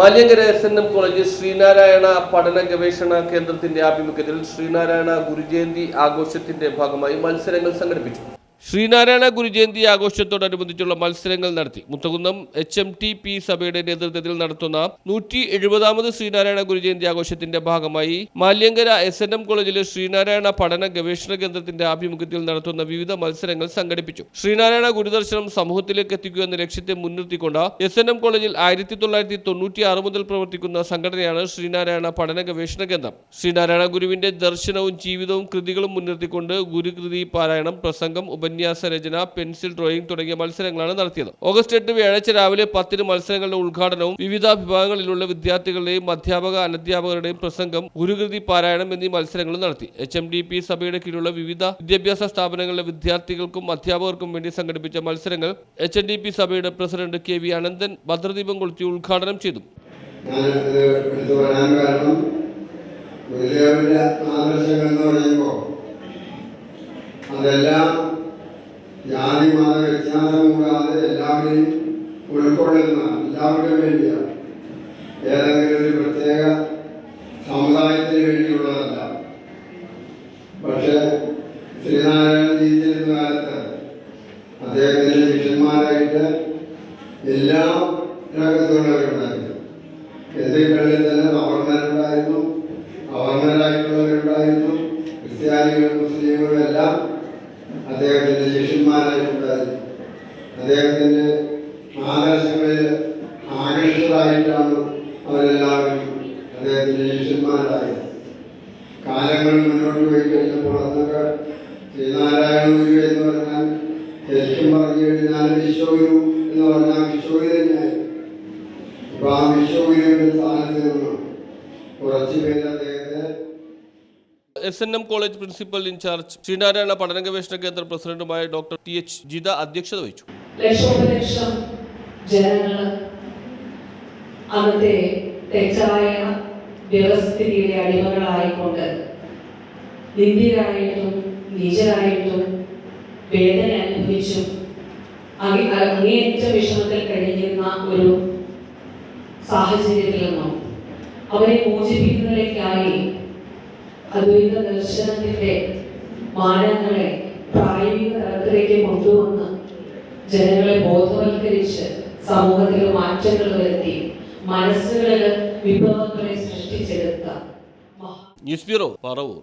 Malayankara S N M college Sreenarayana പഠന ഗവേഷണ കേന്ദ്രത്തിന്റെ ആഭിമുഖ്യത്തിൽ ശ്രീനാരായണ ഗുരുജയന്തി ആഘോഷത്തിന്റെ ഭാഗമായി മത്സരങ്ങൾ സംഘടിപ്പിച്ചു. ശ്രീനാരായണ ഗുരുജയന്തി ആഘോഷത്തോടനുബന്ധിച്ചുള്ള മത്സരങ്ങൾ നടത്തി. Muthakunnam H M T P സഭയുടെ നേതൃത്വത്തിൽ നടത്തുന്ന നൂറ്റി എഴുപതാമത് ശ്രീനാരായണ ഗുരുജയന്തി ആഘോഷത്തിന്റെ ഭാഗമായി മാല്യങ്കര എസ് എൻ എം കോളേജിലെ ശ്രീനാരായണ പഠന ഗവേഷണ കേന്ദ്രത്തിന്റെ ആഭിമുഖ്യത്തിൽ നടത്തുന്ന വിവിധ മത്സരങ്ങൾ സംഘടിപ്പിച്ചു. ശ്രീനാരായണ ഗുരുദർശനം സമൂഹത്തിലേക്ക് എത്തിക്കുക എന്ന ലക്ഷ്യത്തെ മുൻനിർത്തിക്കൊണ്ട് എസ് എൻ എം കോളേജിൽ ആയിരത്തി തൊള്ളായിരത്തി തൊണ്ണൂറ്റി ആറ് മുതൽ പ്രവർത്തിക്കുന്ന സംഘടനയാണ് ശ്രീനാരായണ പഠന ഗവേഷണ കേന്ദ്രം. ശ്രീനാരായണ ഗുരുവിന്റെ ദർശനവും ജീവിതവും കൃതികളും മുൻനിർത്തിക്കൊണ്ട് ഗുരുകൃതി പാരായണം പ്രസംഗം ഉപന്യാസ രചന പെൻസിൽ ഡ്രോയിങ് തുടങ്ങിയ മത്സരങ്ങളാണ് നടത്തിയത്. ഓഗസ്റ്റ് എട്ട് വ്യാഴാഴ്ച രാവിലെ പത്തിന് മത്സരങ്ങളുടെ ഉദ്ഘാടനവും വിവിധ വിഭാഗങ്ങളിലുള്ള വിദ്യാർത്ഥികളുടെയും അധ്യാപക അനധ്യാപകരുടെയും പ്രസംഗം ഗുരുകൃതി പാരായണം എന്നീ മത്സരങ്ങളും നടത്തി. എച്ച് എം ഡി പി സഭയുടെ കീഴിലുള്ള വിവിധ വിദ്യാഭ്യാസ സ്ഥാപനങ്ങളിലെ വിദ്യാർത്ഥികൾക്കും അധ്യാപകർക്കും വേണ്ടി സംഘടിപ്പിച്ച മത്സരങ്ങൾ എച്ച് എൻ ഡി പി സഭയുടെ പ്രസിഡന്റ് കെ വി അനന്തൻ ഭദ്രദീപം കൊളുത്തി ഉദ്ഘാടനം ചെയ്തു. അതെല്ലാം ജാതി മത വ്യത്യാസം കൂടാതെ എല്ലാവരെയും ഉൾക്കൊള്ളുന്ന എല്ലാവർക്കും വേണ്ടിയാണ്. ഏതെങ്കിലും ഒരു പ്രത്യേക സമുദായത്തിന് വേണ്ടിയുള്ളതല്ല. പക്ഷേ ശ്രീനാരായണൻ ജീവിച്ചിരുന്ന കാലത്ത് അദ്ദേഹത്തിന്റെ ശിഷ്യന്മാരായിട്ട് എല്ലാ രംഗത്തുള്ളവരുണ്ടായിരുന്നു ഹിന്ദുക്കളിൽ തന്നെ അവർണരുണ്ടായിരുന്നു അവർണരായിട്ടുള്ളവരുണ്ടായിരുന്നു ക്രിസ്ത്യാനികളും മുസ്ലിങ്ങളും എല്ലാം അദ്ദേഹത്തിന്റെ ശിഷ്യന്മാരായിട്ടുണ്ടായിരുന്നു അദ്ദേഹത്തിന്റെ ആദർശങ്ങളിൽ ആകർഷിതരായിട്ടാണ് അവരെല്ലാവരും അദ്ദേഹത്തിന്റെ ശിഷ്യന്മാരായത് കാലങ്ങൾ മുന്നോട്ട് പോയി കഴിഞ്ഞപ്പോൾ അന്നൊക്കെ ശ്രീനാരായണ ഗുരു എന്ന് പറഞ്ഞാൽ ശരിക്കും പറഞ്ഞു കഴിഞ്ഞാൽ വിശ്വഗുരു എന്ന് പറഞ്ഞാൽ വിശ്വഗുരു തന്നെയായിരുന്നു അപ്പൊ ആ വിശ്വഗുരുവിന്റെ സ്ഥാനത്ത് നിന്ന് കുറച്ച് പേര് അദ്ദേഹത്തെ S N M college principal incharge Sreenarayana പഠന ഗവേഷണ കേന്ദ്ര പ്രസിഡന്റുമായ ഡോക്ടർ ടി എച്ച് ജിത അധ്യക്ഷത വഹിച്ചു. ലക്ഷോപലക്ഷം വേദന അങ്ങേയറ്റ വിഷമത്തിൽ കഴിഞ്ഞിരുന്ന ഒരു സാഹചര്യത്തിൽ നിന്നും അവരെ മോചിപ്പിക്കുന്നതിലേക്കായി അദ്വൈത ദർശനത്തിന്റെ മാനങ്ങളെ പ്രായോഗിക തലത്തിലേക്ക് കൊണ്ടുവന്ന് ജനങ്ങളെ ബോധവൽക്കരിച്ച് സമൂഹത്തിൽ മാറ്റങ്ങൾ വരുത്തി മനസ്സുകളിൽ വിഭവങ്ങളെ സൃഷ്ടിച്ചെടുത്ത ന്യൂസ് ബ്യൂറോ പറവൂർ.